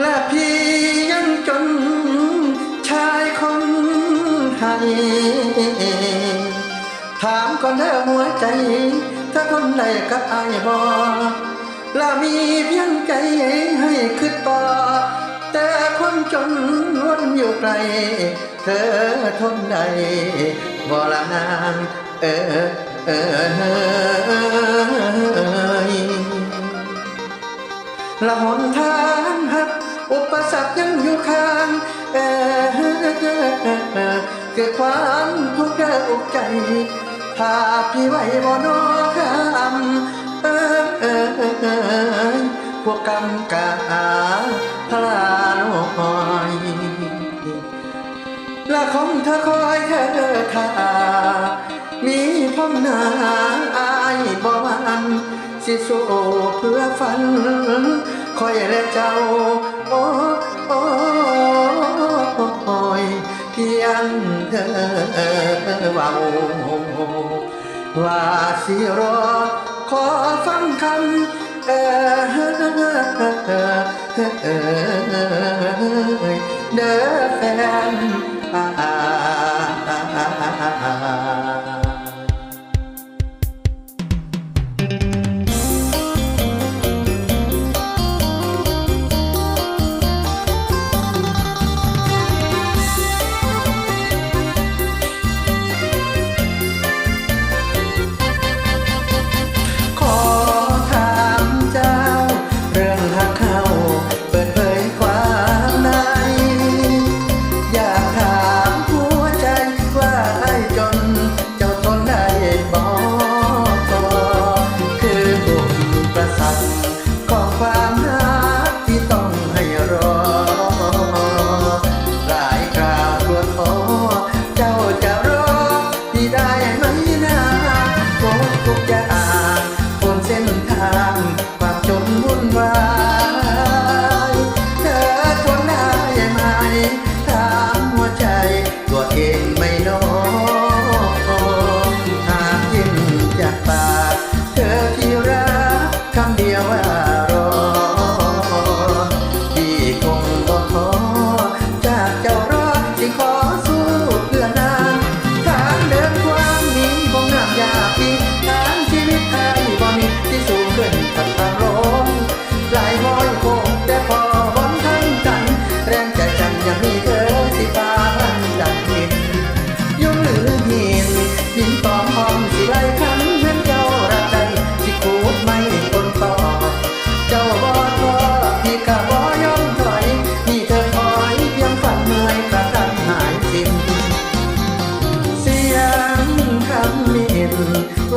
และพี่ยังจนชายคนให้ถามก่อนเธอหัวใจ ถ้าคนใดกับไอ้บอและมีเพียงใจให้คืดต่อ แต่คนจนวนอยู่ไกล เธอทนใดบอละนางเออเออ ละหนทางหักอุปสรรคยังอยู่ข้างเออเกิดความทุกข์ใจพาพี่ไว้บ่นอคำเออเออเออพวกกรรมกาพลาลอยละคงเธอคอยเธอทามีพมนาอายบ่วันสิสู้เพื่อฝัน และเจ้า โอ้โอ้โอยเพียงเธอเบาว่าสิรอขอฟังคำเออเออเออ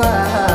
fly.